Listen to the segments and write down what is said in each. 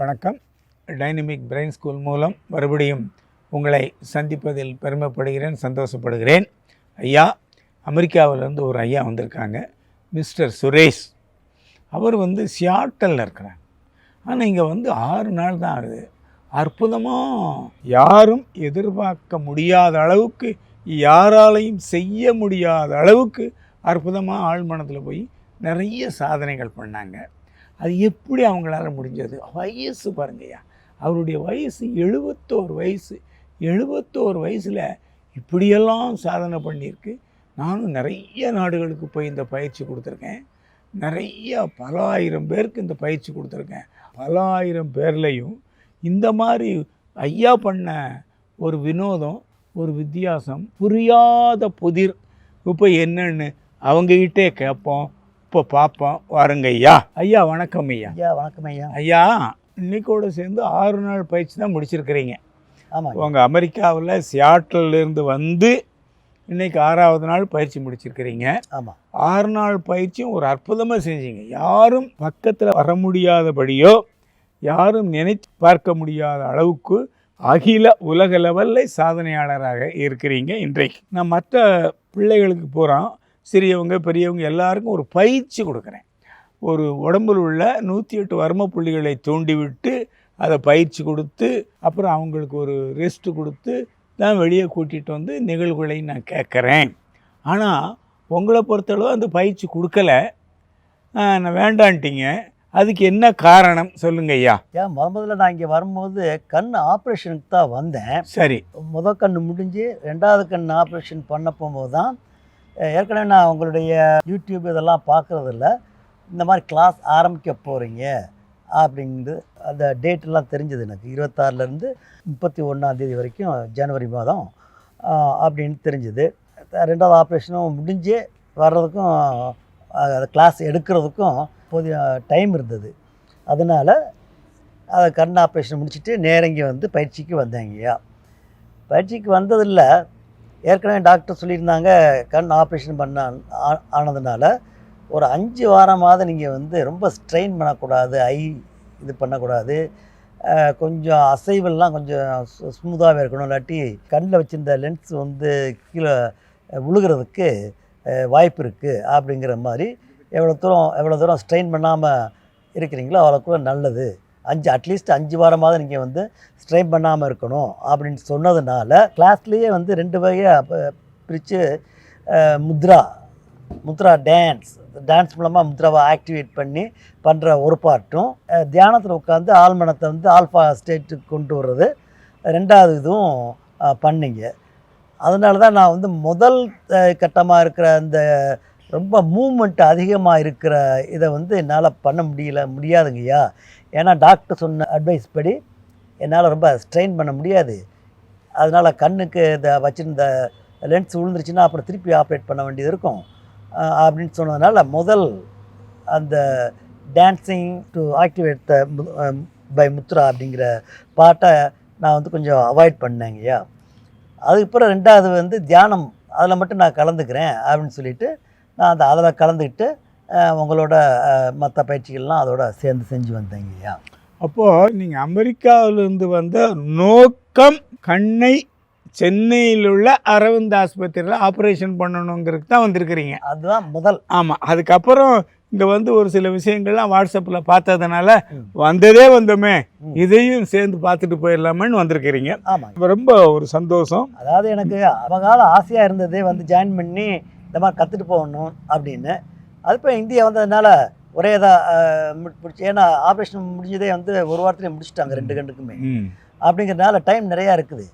வணக்கம். Dynamic brain school மூலம் மறுபடியும் உங்களை சந்திப்பதில் பெருமைப்படுகிறேன் சந்தோஷப்படுகிறேன். ஐயா அமெரிக்காவிலேருந்து ஒரு ஐயா வந்திருக்காங்க மிஸ்டர் சுரேஷ். அவர் வந்து சியாட்டலில் இருக்கிறாங்க ஆனால் இங்கே வந்து ஆறு நாள் தான் ஆகுது. அற்புதமாக யாரும் எதிர்பார்க்க முடியாத அளவுக்கு யாராலையும் செய்ய முடியாத அளவுக்கு அற்புதமாக ஆழ்மனத்தில் போய் நிறைய சாதனைகள் பண்ணாங்க. அது எப்படி அவங்களால முடிஞ்சது? வயசு பாருங்கய்யா. அவருடைய வயசு எழுபத்தோரு வயசு. எழுபத்தோரு வயசில் இப்படியெல்லாம் சாதனை பண்ணியிருக்கு. நானும் நிறைய நாடுகளுக்கு போய் இந்த பயிற்சி கொடுத்துருக்கேன். நிறைய பல ஆயிரம் பேருக்கு இந்த பயிற்சி கொடுத்துருக்கேன். பல ஆயிரம் பேர்லையும் இந்த மாதிரி ஐயா பண்ண ஒரு வினோதம் ஒரு வித்தியாசம் புரியாத புதிர். இப்போ என்னன்னு அவங்ககிட்டே கேட்போம். இப்போ பார்ப்போம் வாருங்க ஐயா ஐயா வணக்கம் ஐயா. ஐயா வணக்கம் ஐயா. ஐயா இன்னைக்கோட சேர்ந்து ஆறு நாள் பயிற்சி தான் முடிச்சிருக்கிறீங்க. ஆமாம் உங்கள் அமெரிக்காவில் சியாட்டல்லேருந்து வந்து இன்னைக்கு ஆறாவது நாள் பயிற்சி முடிச்சிருக்கிறீங்க. ஆமாம் ஆறு நாள் பயிற்சியும் ஒரு அற்புதமாக செஞ்சீங்க. யாரும் பக்கத்தில் வர முடியாதபடியோ யாரும் நினைத்து பார்க்க முடியாத அளவுக்கு அகில உலக லெவலில் சாதனையாளராக இருக்கிறீங்க இன்றைக்கு. நான் மற்ற பிள்ளைகளுக்கு போகிறோம் சிறியவங்க பெரியவங்க எல்லாருக்கும் ஒரு பயிற்சி கொடுக்குறேன். ஒரு உடம்பில் உள்ள நூற்றி எட்டு வர்ம புள்ளிகளை தூண்டிவிட்டு அதை பயிற்சி கொடுத்து அப்புறம் அவங்களுக்கு ஒரு ரெஸ்ட் கொடுத்து தான் வெளியே கூட்டிகிட்டு வந்து நிகழ்வுகளை நான் கேட்குறேன். ஆனால் உங்களை பொறுத்தளவு அந்த பயிற்சி கொடுக்கல. நான் வேண்டான்ட்டீங்க. அதுக்கு என்ன காரணம் சொல்லுங்க ஐயா. ஏன் முத முதல்ல நான் இங்கே வரும்போது கண் ஆப்ரேஷனுக்கு தான் வந்தேன். சரி. முத கண் முடிஞ்சு ரெண்டாவது கண் ஆப்ரேஷன் பண்ண போகும்போது தான் ஏற்கனவே நான் உங்களுடைய யூடியூப் இதெல்லாம் பார்க்குறதில்ல. இந்த மாதிரி கிளாஸ் ஆரம்பிக்க போகிறீங்க அப்படிங்கிறது அந்த டேட்டெல்லாம் தெரிஞ்சது எனக்கு. இருபத்தாறுலேருந்து முப்பத்தி ஒன்றாந்தேதி வரைக்கும் ஜனவரி மாதம் அப்படின்னு தெரிஞ்சுது. ரெண்டாவது ஆப்ரேஷனும் முடிஞ்சு வர்றதுக்கும் அந்த கிளாஸ் எடுக்கிறதுக்கும் போதிய டைம் இருந்தது. அதனால் அதை கண் ஆப்ரேஷன் முடிச்சுட்டு நேரங்கி வந்து பயிற்சிக்கு வந்தேங்கய்யா. பயிற்சிக்கு வந்ததில்ல ஏற்கனவே டாக்டர் சொல்லியிருந்தாங்க கண் ஆப்ரேஷன் பண்ண ஆ- ஆனதுனால ஒரு அஞ்சு வாரமாவது நீங்கள் வந்து ரொம்ப ஸ்ட்ரெயின் பண்ணக்கூடாது ஐ இது பண்ணக்கூடாது. கொஞ்சம் அசைவெல்லாம் கொஞ்சம் ஸ்மூத்தாகவே இருக்கணும். இல்லாட்டி கண்ணில் வச்சுருந்த லென்ஸ் வந்து கீழே விழுகிறதுக்கு வாய்ப்பு இருக்குது அப்படிங்கிற மாதிரி எவ்வளோ தூரம் எவ்வளோ தூரம் ஸ்ட்ரெயின் பண்ணாமல் இருக்கிறீங்களோ அவ்வளோக்குள்ள நல்லது. அஞ்சு அட்லீஸ்ட் அஞ்சு வாரமாவது நீங்கள் வந்து ஸ்ட்ரெயின் பண்ணாமல் இருக்கணும் அப்படின்னு சொன்னதுனால கிளாஸ்லேயே வந்து ரெண்டு வகையாக பிரித்து முத்ரா முத்ரா டான்ஸ் டான்ஸ் மூலமாக முத்ராவை ஆக்டிவேட் பண்ணி பண்ணுற ஒரு பார்ட்டும் தியானத்தில் உட்காந்து ஆழ்மனத்தை வந்து ஆல்ஃபா ஸ்டேட்டுக்கு கொண்டு வர்றது ரெண்டாவது இதுவும் பண்ணிங்க. அதனால தான் நான் வந்து முதல் கட்டமாக இருக்கிற அந்த ரொம்ப மூமெண்ட் அதிகமாக இருக்கிற இதை வந்து என்னால் பண்ண முடியல முடியாதுங்கய்யா. ஏன்னா டாக்டர் சொன்ன அட்வைஸ் படி என்னால் ரொம்ப ஸ்ட்ரெயின் பண்ண முடியாது. அதனால் கண்ணுக்கு இந்த வச்சிருந்த லென்ஸ் விழுந்துருச்சுன்னா அப்புறம் திருப்பி ஆப்ரேட் பண்ண வேண்டியது இருக்கும். அப்படின்னு சொன்னதுனால முதல் அந்த டான்ஸிங் டு ஆக்டிவேட் த பை முத்ரா அப்படிங்கிற பாட்டை நான் வந்து கொஞ்சம் அவாய்ட் பண்ணேங்கய்யா. அதுக்கப்புறம் ரெண்டாவது வந்து தியானம். அதில் மட்டும் நான் கலந்துக்கிறேன் அப்படின்னு சொல்லிட்டு நான் அந்த அதில் கலந்துக்கிட்டு உங்களோட மற்ற பயிற்சிகள்லாம் அதோட சேர்ந்து செஞ்சு வந்தேங்கய்யா அப்போது நீங்கள் அமெரிக்காவிலிருந்து வந்த நோக்கம் கண்ணை சென்னையில் உள்ள அரவிந்த் ஆஸ்பத்திரியில் ஆப்ரேஷன் பண்ணணுங்கிறதுக்கு தான் வந்திருக்கிறீங்க. அதுதான் முதல். ஆமாம் அதுக்கப்புறம் இங்கே வந்து ஒரு சில விஷயங்கள்லாம் வாட்ஸ்அப்பில் பார்த்ததுனால. வந்ததே வந்தோமே. இதையும் சேர்ந்து பார்த்துட்டு போயிடலாமேன்னு வந்திருக்கிறீங்க. ஆமாங்க. ரொம்ப ஒரு சந்தோஷம். அதாவது எனக்கு அவகால ஆசையாக இருந்ததே வந்து ஜாயின் பண்ணி இந்த மாதிரி கற்றுட்டு போகணும் அப்படின்னு. அது இப்போ இந்தியா வந்ததுனால ஒரே இதாக முடிச்சு ஏன்னா ஆப்ரேஷன் முடிஞ்சதே வந்து ஒரு வாரத்துலேயே முடிச்சிட்டாங்க ரெண்டு கண்டுக்குமே அப்படிங்கிறதுனால டைம் நிறையா இருக்குது.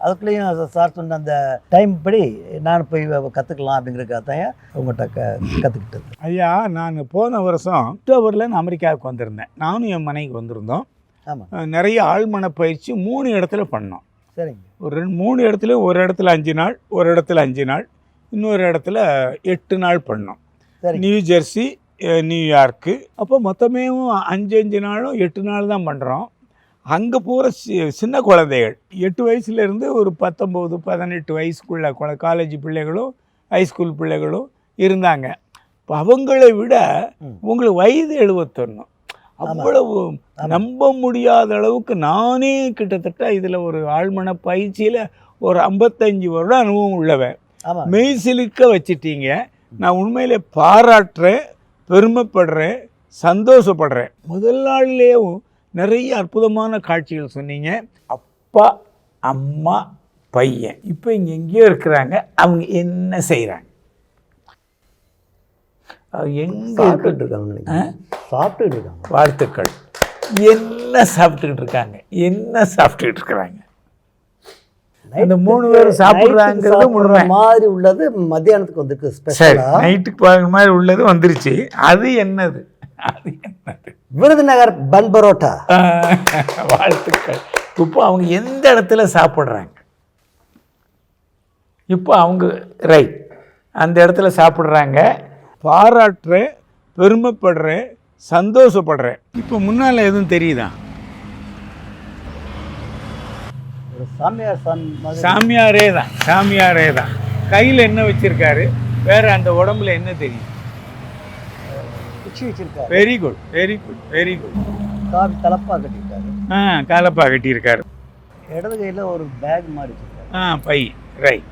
அதுக்குள்ளேயும் சார் சொன்ன அந்த டைம் படி நான் போய் கற்றுக்கலாம் அப்படிங்கிறதுக்காக தான் உங்கள்கிட்ட க கற்றுக்கிட்டது ஐயா நான் போன வருஷம் அக்டோபரில் நான் அமெரிக்காவுக்கு வந்திருந்தேன். நானும் என் மனைவிக்கு வந்திருந்தோம். ஆமாம் நிறைய ஆழ்மன பயிற்சி மூணு இடத்துல பண்ணோம். சரிங்க. ஒரு ரெண்டு மூணு இடத்துல ஒரு இடத்துல அஞ்சு நாள் ஒரு இடத்துல அஞ்சு நாள். இன்னொரு இடத்துல எட்டு நாள் பண்ணோம். நியூ ஜெர்சி நியூயார்க்கு அப்போ மொத்தமே அஞ்சு அஞ்சு நாளும் எட்டு நாள் தான் பண்ணுறோம் அங்கே பூரா சி சின்ன குழந்தைகள் எட்டு வயசுலேருந்து ஒரு பத்தொம்போது பதினெட்டு வயசுக்குள்ள குழ காலேஜ் பிள்ளைகளும் ஹைஸ்கூல் பிள்ளைகளும் இருந்தாங்க. இப்போ அவங்களை விட. உங்களுக்கு வயது எழுபத்தொன்று அவ்வளவு நம்ப முடியாத அளவுக்கு நானே கிட்டத்தட்ட இதில் ஒரு ஆழ்மன பயிற்சியில் ஒரு ஐம்பத்தஞ்சு வருடம் அனுபவம் உள்ளவன். மெய் சிலிர்க்க வச்சிட்டீங்க. நான் உண்மையிலே பாராட்டுறேன் பெருமைப்படுறேன் சந்தோஷப்படுறேன். முதல் நாள்லேயும் நிறைய அற்புதமான காட்சிகள் சொன்னீங்க. அப்பா அம்மா பையன். இப்போ இங்கே எங்கேயோ இருக்கிறாங்க. அவங்க என்ன செய்கிறாங்க எங்கே சாப்பிட்டுட்டு இருக்காங்க. சாப்பிட்டுட்டு இருக்காங்க வாழ்த்துக்கள். என்ன சாப்பிட்டுக்கிட்டு இருக்காங்க? என்ன சாப்பிட்டுக்கிட்டு இருக்கிறாங்க? அந்த மூணு பேர் சாப்பிட்றாங்கிறது சாப்பிடுற உண்மை. மாதிரி உள்ளது மத்தியானத்துக்கு வந்திருக்கு சரி ஸ்பெஷலா நைட்டுக்கு பார்க்குற மாதிரி உள்ளது வந்துருச்சு. அது என்னது? அது என்னது? விருதுநகர் பன் பரோட்டா. வாழ்த்துக்கள். இப்போ அவங்க எந்த இடத்துல சாப்பிட்றாங்க? இப்போ அவங்க ரைட் அந்த இடத்துல சாப்பிட்றாங்க. பாராட்டுறேன் பெருமைப்படுறேன் சந்தோஷப்படுறேன். இப்போ முன்னால் எதுவும் தெரியுதா ஒரு சாமியார் சாமியாரே தான் சாமியாரே தான் கையில் என்ன வச்சிருக்காரு? வேற அந்த உடம்புல என்ன தெரியும்? வச்சிருக்காரு. Very good very good very good காவி தலப்பா கட்டிருக்காரு ஆ காலப்பா கட்டியிருக்காரு. இடது கையில ஒரு பேக் மாதிரி ஆ பை ரைட்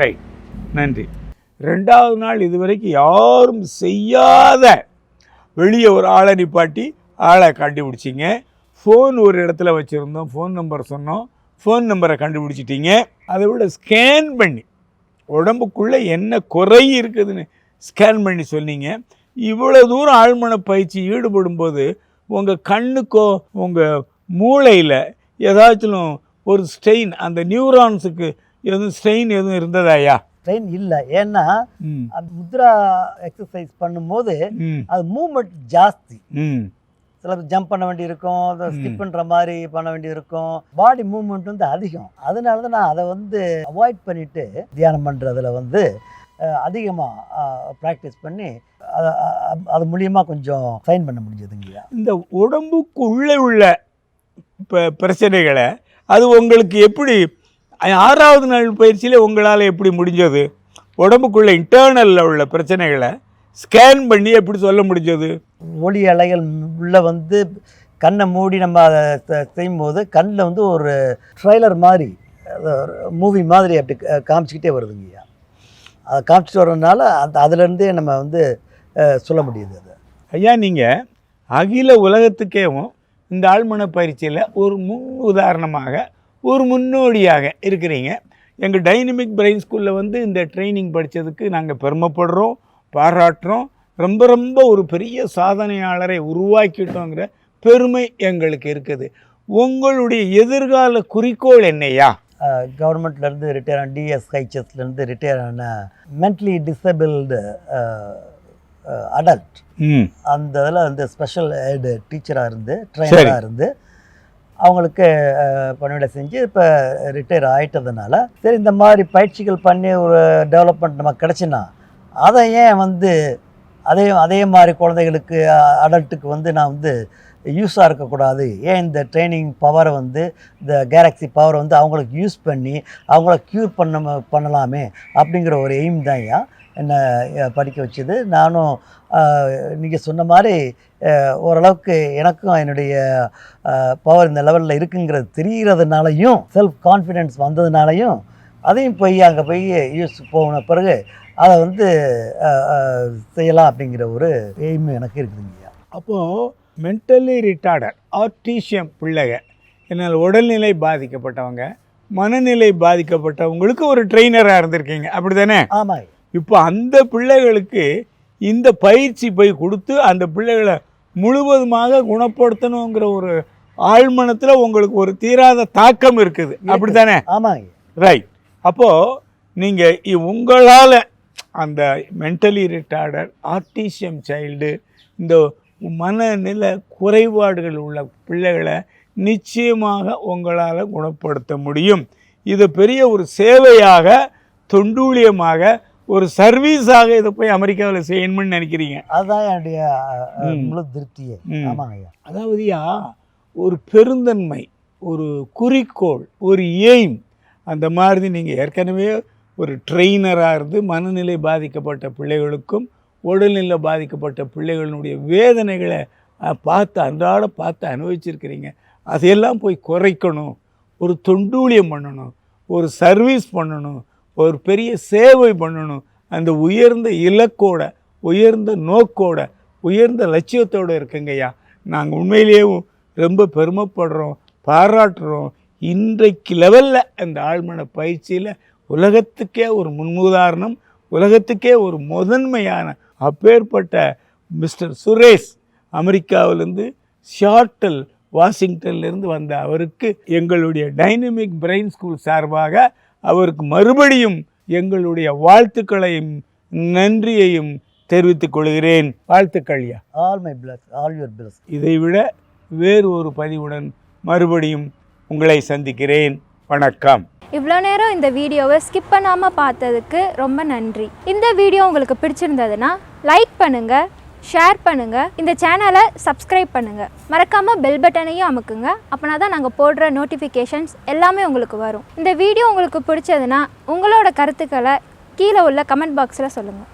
ரைட் நன்றி. ரெண்டாவது நாள் இதுவரைக்கும் யாரும் செய்யாத வெளியே ஒரு ஆளை நிப்பாட்டி ஆளை கண்டுபிடிச்சிங்க. ஃபோன் ஒரு இடத்துல வச்சுருந்தோம் ஃபோன் நம்பர் சொன்னோம். ஃபோன் நம்பரை கண்டுபிடிச்சிட்டீங்க. அதை விட ஸ்கேன் பண்ணி உடம்புக்குள்ளே என்ன குறை இருக்குதுன்னு ஸ்கேன் பண்ணி சொன்னீங்க. இவ்வளோ தூரம் ஆழ்மன பயிற்சி ஈடுபடும் போது உங்கள் கண்ணுக்கோ உங்கள் மூளையில் ஏதாச்சும் ஒரு ஸ்ட்ரெயின் அந்த நியூரான்ஸுக்கு எதுவும் ஸ்ட்ரெயின் எதுவும் இருந்ததாயா ட்ரெயின் இல்லை. ஏன்னா அந்த முத்ரா எக்ஸசைஸ் பண்ணும்போது அது மூமெண்ட் ஜாஸ்தி. ம். சில ஜம்ப் பண்ண வேண்டி இருக்கும் ஸ்கிப் பண்ணுற மாதிரி பண்ண வேண்டி இருக்கும் பாடி மூவ்மெண்ட் வந்து அதிகம். அதனால தான் நான் அதை வந்து அவாய்ட் பண்ணிட்டு தியானம் பண்ணுறதுல வந்து அதிகமாக ப்ராக்டிஸ் பண்ணி அத- அது மூலியமாக கொஞ்சம் ஃபைன் பண்ண முடிஞ்சதுங்கய்யா இந்த உடம்புக்குள்ளே உள்ள இப்போ பிரச்சனைகளை அது உங்களுக்கு எப்படி ஆறாவது நாள் பயிற்சியில் உங்களால் எப்படி முடிஞ்சது? உடம்புக்குள்ள இன்டர்னலில் உள்ள பிரச்சனைகளை ஸ்கேன் பண்ணி எப்படி சொல்ல முடிஞ்சது? ஒளி அலைகள் உள்ள வந்து கண்ணை மூடி நம்ம அதை செ- செய்யும்போது கண்ணில் வந்து ஒரு ட்ரைலர் மாதிரி மூவி மாதிரி அப்படி காமிச்சிக்கிட்டே வருதுங்கய்யா அதை காமிச்சிட்டு வர்றதுனால அந்த அதுலேருந்தே நம்ம வந்து சொல்ல முடியுது அது. ஐயா நீங்கள் அகில உலகத்துக்கேவும் இந்த ஆழ்மன பயிற்சியில் ஒரு முன் உதாரணமாக ஒரு முன்னோடியாக இருக்கிறீங்க. எங்கள் டைனமிக் பிரெயின் ஸ்கூலில் வந்து இந்த ட்ரைனிங் படித்ததுக்கு நாங்கள் பெருமைப்படுறோம். பாராட்டுறோம். ரொம்ப ரொம்ப ஒரு பெரிய சாதனையாளரை உருவாக்கிட்டோங்கிற பெருமை எங்களுக்கு இருக்குது. உங்களுடைய எதிர்கால குறிக்கோள் என்னையா? கவர்மெண்ட்லேருந்து ரிட்டையர் ஆன டிஎஸ் ஹைச்சஸ்லேருந்து ரிட்டையர் ஆன மென்டலி டிசபிள்டு அடல்ட் அந்த இதில் வந்து ஸ்பெஷல் எய்டு டீச்சராக இருந்து ட்ரைனராக இருந்து அவங்களுக்கு பணிவிடை செஞ்சு இப்போ ரிட்டையர் ஆயிட்டதுனால சரி இந்த மாதிரி பயிற்சிகள் பண்ணி ஒரு டெவலப்மெண்ட் நமக்கு கிடச்சின்னா அதை ஏன் வந்து அதே அதே மாதிரி குழந்தைகளுக்கு அடல்ட்டுக்கு வந்து நான் வந்து யூஸாக இருக்கக்கூடாது. ஏன் இந்த ட்ரைனிங் பவரை வந்து இந்த கேலக்ஸி பவரை வந்து அவங்களுக்கு யூஸ் பண்ணி அவங்கள க்யூர் பண்ண பண்ணலாமே அப்படிங்கிற ஒரு எய்ம் தான் ஐயா என்னை படிக்க வச்சது. நானும் நீங்கள் சொன்ன மாதிரி ஓரளவுக்கு எனக்கும் என்னுடைய பவர் இந்த லெவலில் இருக்குங்கிறது தெரிகிறதுனாலையும் செல்ஃப் கான்ஃபிடென்ஸ் வந்ததுனாலையும் அதையும் போய் அங்கே போய் யூஸ் போன பிறகு அதை வந்து செய்யலாம் அப்படிங்கிற ஒரு எய்ம் எனக்கு இருக்குதுங்கய்யா அப்போது மென்டலி ரிட்டார்டர் ஆர்டிஷியம் பிள்ளைக என்னால் உடல்நிலை பாதிக்கப்பட்டவங்க மனநிலை பாதிக்கப்பட்டவங்களுக்கு ஒரு ட்ரெயினராக இருந்திருக்கீங்க. அப்படி தானே ஆமாம் இப்போ அந்த பிள்ளைகளுக்கு இந்த பயிற்சி போய் கொடுத்து அந்த பிள்ளைகளை முழுவதுமாக குணப்படுத்தணுங்கிற ஒரு ஆழ்மனத்தில் உங்களுக்கு ஒரு தீராத தாக்கம் இருக்குது. அப்படி தானே ஆமாங்க ரைட் அப்போது நீங்கள் உங்களால் அந்த மென்டலி ரிட்டார்டர் ஆர்டிசியம் சைல்டு இந்த மனநில குறைபாடுகள் உள்ள பிள்ளைகளை நிச்சயமாக உங்களால் குணப்படுத்த முடியும் இது பெரிய ஒரு சேவையாக தொண்டூழியமாக ஒரு சர்வீஸாக இதை போய் அமெரிக்காவில் செய்யணும்னு நினைக்கிறீங்க அதுதான் என்னுடைய. முழு திருப்தியே ம். ஆமாங்க ஐயா அதாவதுயா ஒரு பெருந்தன்மை ஒரு குறிக்கோள் ஒரு எய்ம் அந்த மாதிரி நீங்கள் ஏற்கனவே ஒரு ட்ரெயினராக இருந்து மனநிலை பாதிக்கப்பட்ட பிள்ளைகளுக்கும் உடல்நிலை பாதிக்கப்பட்ட பிள்ளைகளுடைய வேதனைகளை பார்த்து அன்றாட பார்த்து அனுபவிச்சிருக்கிறீங்க. அதையெல்லாம் போய் குறைக்கணும். ஒரு தொண்டூழியம் பண்ணணும். ஒரு சர்வீஸ் பண்ணணும். ஒரு பெரிய சேவை பண்ணணும். அந்த உயர்ந்த இலக்கோட உயர்ந்த நோக்கோட உயர்ந்த லட்சியத்தோடு இருக்குங்கய்யா நாங்கள் உண்மையிலேயே ரொம்ப பெருமைப்படுறோம் பாராட்டுறோம். இன்றைக்கு லெவலில் அந்த ஆழ்மன பயிற்சியில் உலகத்துக்கே ஒரு முன்னுதாரணம் உலகத்துக்கே ஒரு முதன்மையான அப்பேற்பட்ட மிஸ்டர் சுரேஷ் அமெரிக்காவிலேருந்து ஷார்ட்டல் வாஷிங்டன்லேருந்து வந்த அவருக்கு எங்களுடைய டைனமிக் பிரெயின் ஸ்கூல் சார்பாக அவருக்கு மறுபடியும் எங்களுடைய வாழ்த்துக்களையும் நன்றியையும் தெரிவித்துக் கொள்கிறேன். வாழ்த்துக்கள்யா all my bless all your bless இதைவிட வேறு ஒரு பதிவுடன் மறுபடியும் உங்களை சந்திக்கிறேன். வணக்கம். இவ்வளோ நேரம் இந்த வீடியோவை ஸ்கிப் பண்ணாமல் பார்த்ததுக்கு ரொம்ப நன்றி. இந்த வீடியோ உங்களுக்கு பிடிச்சிருந்ததுன்னா லைக் பண்ணுங்கள் ஷேர் பண்ணுங்கள் இந்த சேனலை சப்ஸ்கிரைப் பண்ணுங்கள் மறக்காமல் பெல் பட்டனையும் அமுக்குங்க. அப்போனா தான் நாங்கள் போடுற நோட்டிஃபிகேஷன்ஸ் எல்லாமே உங்களுக்கு வரும். இந்த வீடியோ உங்களுக்கு பிடிச்சதுன்னா உங்களோட கருத்துக்களை கீழே உள்ள கமெண்ட் பாக்ஸில் சொல்லுங்கள்